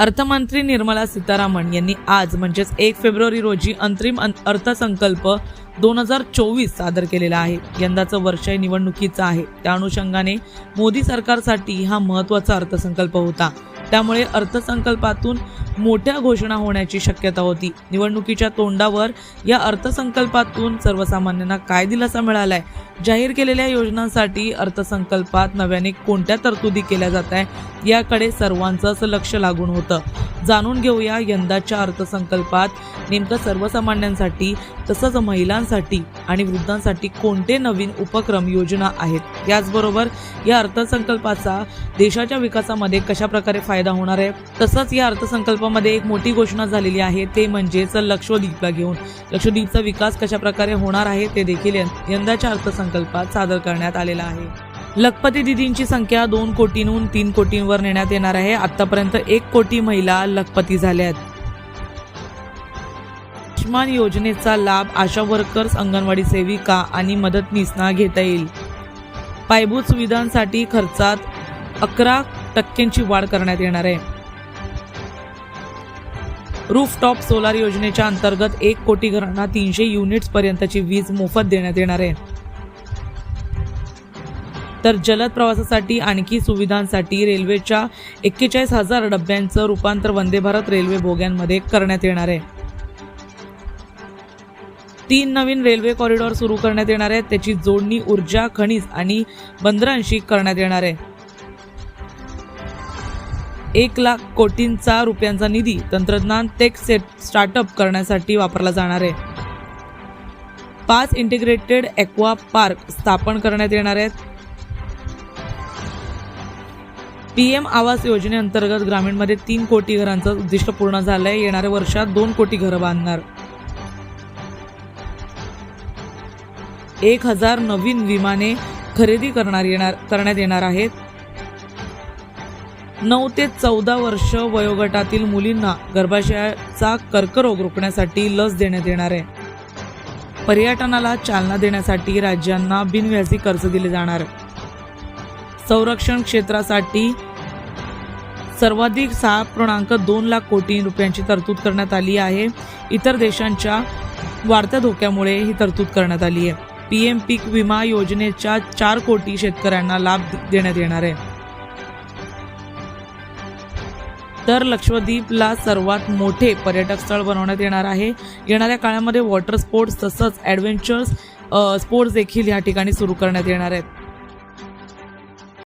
अर्थमंत्री निर्मला सीतारामन यांनी आज म्हणजेच एक फेब्रुवारी रोजी अंतरिम अर्थसंकल्प दोन हजार चोवीस सादर केलेला आहे. यंदाचं वर्ष हे निवडणुकीचं आहे. त्या अनुषंगाने मोदी सरकारसाठी हा महत्त्वाचा अर्थसंकल्प होता. त्यामुळे अर्थसंकल्पातून मोठ्या घोषणा होण्याची शक्यता होती. निवडणुकीच्या तोंडावर या अर्थसंकल्पातून सर्वसामान्यांना काय दिलासा मिळालाय? जाहीर केलेल्या योजनांसाठी अर्थसंकल्पात नव्याने कोणत्या तरतुदी केल्या जात आहे याकडे सर्वांचंच लक्ष लागून होतं. जाणून घेऊया यंदाच्या अर्थसंकल्पात नेमकं सर्वसामान्यांसाठी तसंच महिलांसाठी आणि वृद्धांसाठी कोणते नवीन उपक्रम योजना आहेत? याचबरोबर या अर्थसंकल्पाचा देशाच्या विकासामध्ये कशाप्रकारे फायदा होणार आहे? तसंच या अर्थसंकल्पामध्ये एक मोठी घोषणा झालेली आहे ते म्हणजेच लक्षद्वीपला घेऊन. लक्षद्वीपचा विकास कशा प्रकारे होणार आहे ते देखील यंदाच्या अर्थसंकल्प अर्थसंकल्पात सादर करण्यात आलेला आहे. लखपती दिदींची संख्या दोन कोटींहून तीन कोटींवर नेण्यात येणार आहे. आतापर्यंत एक कोटी महिला लखपती झाल्या आहेत. आयुष्मान योजनेचा लाभ आशा वर्कर्स अंगणवाडी सेविका आणि मदतनीसना घेता येईल. पायाभूत सुविधांसाठी खर्चात अकरा टक्क्यांची वाढ करण्यात येणार आहे. रूफटॉप सोलार योजनेच्या अंतर्गत एक कोटी घरांना तीनशे युनिट्स पर्यंतची वीज मोफत देण्यात येणार आहे. तर जलद प्रवासासाठी आणखी सुविधांसाठी रेल्वेच्या एक्केचाळीस हजार डब्यांचं रूपांतर वंदे भारत रेल्वे बोग्यांमध्ये करण्यात येणार आहे. तीन नवीन रेल्वे कॉरिडॉर सुरू करण्यात येणार आहेत. त्याची जोडणी ऊर्जा खनिज आणि बंदरांशी करण्यात येणार आहे. एक लाख कोटींचा रुपयांचा निधी तंत्रज्ञान टेक सेट स्टार्टअप करण्यासाठी वापरला जाणार आहे. पाच इंटिग्रेटेड एक्वा पार्क स्थापन करण्यात येणार आहेत. पीएम आवास योजनेअंतर्गत ग्रामीणमध्ये तीन कोटी घरांचं उद्दिष्ट पूर्ण झालंय. येणाऱ्या वर्षात दोन कोटी घरं बांधणार. एक हजार नवीन विमाने खरेदी करणार येणार करण्यात येणार आहेत. नऊ ते चौदा वर्ष वयोगटातील मुलींना गर्भाशयाचा कर्करोग रोखण्यासाठी लस देण्यात येणार आहे. पर्यटनाला चालना देण्यासाठी राज्यांना बिनव्याजी कर्ज दिले जाणार. संरक्षण क्षेत्रासाठी सर्वाधिक सहा पूर्णांक दोन लाख कोटी रुपयांची तरतूद करण्यात आली आहे. इतर देशांच्या वाढत्या धोक्यामुळे ही तरतूद करण्यात आली आहे. पी एम पीक विमा योजनेच्या चार कोटी शेतकऱ्यांना लाभ देण्यात येणार आहे. तर लक्षद्वीपला सर्वात मोठे पर्यटक स्थळ बनवण्यात येणार आहे. येणाऱ्या काळामध्ये वॉटर स्पोर्ट्स तसंच ॲडव्हेंचर्स स्पोर्ट्स देखील या ठिकाणी सुरू करण्यात येणार आहेत.